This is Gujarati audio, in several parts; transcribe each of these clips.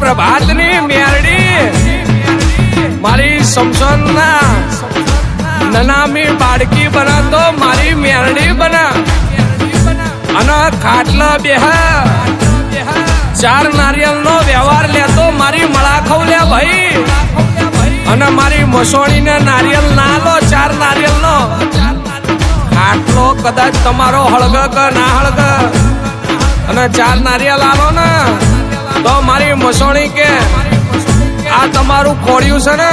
પ્રભાતની મેરડી મારી સમસનના નનામી બાળકી બના તો મારી મેરડી બના. અને ખાટલા બેહા. ચાર નારિયેલનો વ્યવહાર લેતો મારી મળાખવ લે ભાઈ. અને મારી મસોણીને નારિયેલ ના લો, ચાર નારિયેળ નો ખાટલો કદાચ તમારો હળગ કે ના હળગ. અને ચાર નારિયેલ આલો ને. તો મારી મસોણી કે, આ તમારું ખોડિયું છે ને,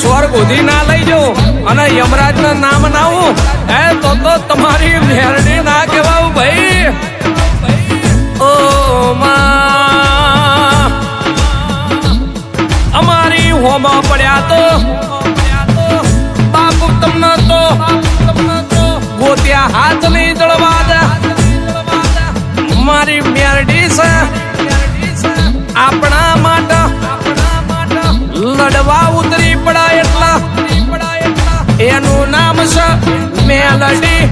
સ્વર્ગ ઉધી ના લઈ જાઉં અને યમરાજ ના નામ નાવું એ તો તો તમારી મેરડી ના કહેવાવું ભાઈ. ઓ અમારી હોમાં પડ્યા તો, બાપુ તમને તો ગોત્યા હાથ નહીં દળવા મારી મેરડી છે લડવા ઉતરી પડા એટલા. એનું નામ છે મેલડી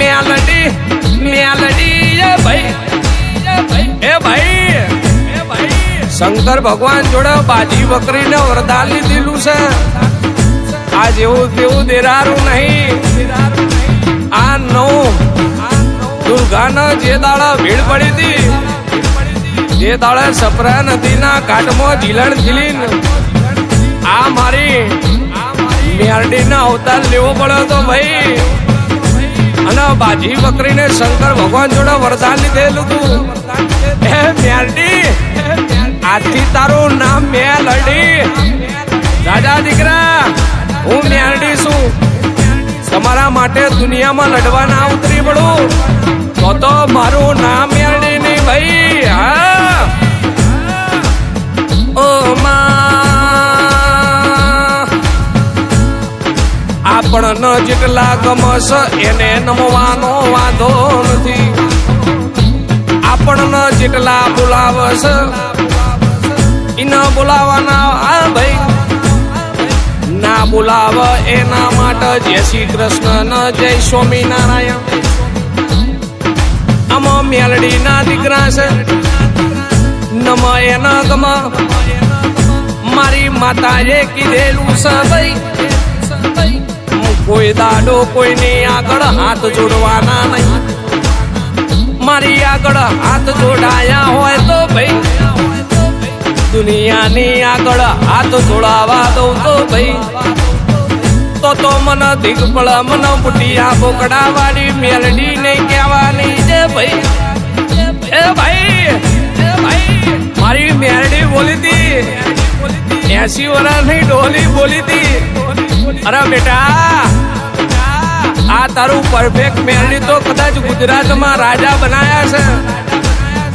મેલડી મેલડી. એ ભાઈ એ ભાઈ શંકર ભગવાન જોડે બાજી બકરીને વરદાન લીધેલું છે. આ જેવું તેવું દેરારું નહીં. આ નવું દુર્ગાના જે દાડા ભીડ પડી હતી, જે દાડા સપરા નદીના ઘાટમાં જીલણ જીલીન આ મારી મેરડીના અવતાર લેવો પડ્યો તો ભાઈ. અને બાજી બકરીને શંકર ભગવાન જોડે વરદાન લીધેલું હતું એ મેરડી, આજથી તારું નામ મેલડી. દાદા દીકરા, હું મેરડી છું. તમારા માટે દુનિયામાં લડવા ના ઉતરી પડું તો તો મારું નામ મેરડી નહીં ભાઈ, હા? આપણને જેટલા ગમસ એને નમવાનો વાંધો નથી. આપણને જેટલા બોલાવસ. એના બોલાવાના આ ભાઈ. ના બોલાવ એના માટે જય શ્રી કૃષ્ણ, ન જય સ્વામિનારાયણ. આમાં મેલડી ના દીકરા છે. નમ એના ગમ મારી માતાએ કીધેલું છે ભાઈ. કોઈ દાડો કોઈની આગળ હાથ જોડવાના નહીં. મારી આગળ હાથ જોડાયા હોય તો ભાઈ. દુનિયાની આગળ હાથ જોડાવા દઉં તો ભાઈ. તો તો મન દિગપળ, મન બુટિયા બોકડા વાળી મેલડી નહીં કહેવાની છે ભાઈ. એ ભાઈ એસી વર્ષની ડોલી બોલી હતી અરે બેટા, આ તારું પરફેક્ટ મેરડી તો કદાચ ગુજરાતમાં રાજા બનાયા છે.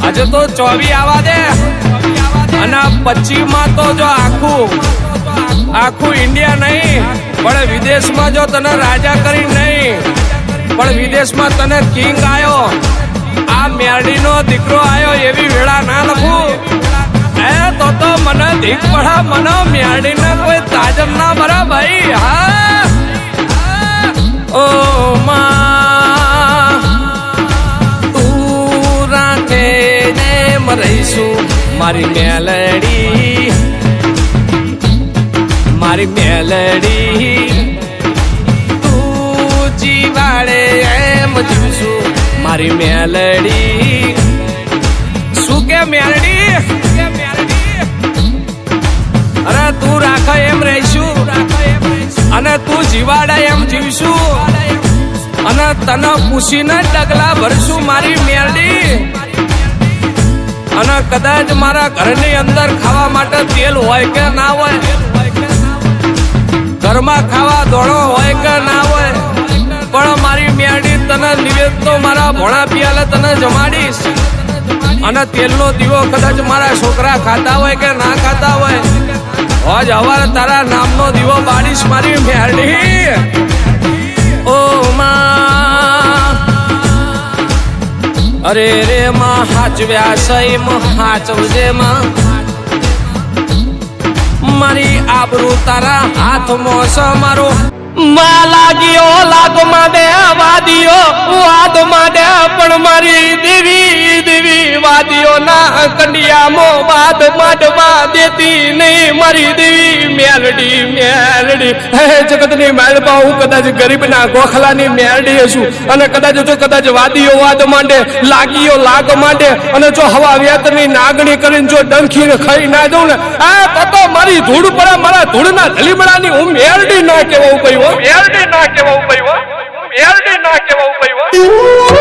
હજુ તો ચોવી આવા દે. અને પશ્ચિમમાં તો જો આખું આખું ઇન્ડિયા નહીં, પણ વિદેશમાં જો તને રાજા કરી નહીં, પણ વિદેશમાં તને કિંગ આવ્યો આ મેરડીનો દીકરો આયો એવી વેળા ના લખું. એ તો તો મને ધીક પડા, મને મેરડીને કોઈ તાજમ ના મરા ભાઈ. હા. ઓ માં, તું રાખે ને રહીશું મારી મેલડી. મારી મેલડી. તું જીવાડે એમ જીવશું મારી મેલડી. શું કે મેલડી? તું રાખ એમ રહીશું. અને તું જીવાડે એમ જીવશું. અને તને પૂછીને ડગલા ભરશું મારી મેરડી. અને કદાચ મારા ઘરની અંદર ખાવા માટે તેલ હોય કે ના હોય. ઘરમાં ખાવા દોડો હોય કે ના હોય. પણ મારી મેરડી તને નિવેદ તો મારા ભોળા પિયાલે તને જમાડીશ. અને તેલનો દીવો કદાચ મારા છોકરા ખાતા હોય કે ના ખાતા હોય. હોજ હવારે તારા નામનો દીવો બાળીશ મારી મેરડી ઓ માં. અરે રે માં, હાચવ્યા સઈ માં હાચવજે માં. મારી આબરૂ તારા હાથમાં છે મારો. માં લાગ્યો લાગમાં દે વાદીઓ, વાદમાં દે પણ મારી દેવી કંડિયામો બાદ માંડવા દેતી નહીં મારી દેવી મેલડી મેલડી. હે જગતની માલપા હું કદાચ ગરીબના ગોખલાની મેલડી છું અને કદાચ જો કદાચ વાદીઓ વાદ માંડે લાગીઓ લાગ માંડે અને જો હવા વ્યાતની નાગણી કરીને જો ડંખીને ખાઈ ના દઉં ને આ તો તો મારી ધૂળ પડે મારા ધૂળના ધલીમડાની હું મેલડી ના કહેવા ઉભઈ મેરડી મેલડી ના કહેવા ઉપયો મેરડી મેલડી ના કહેવા હો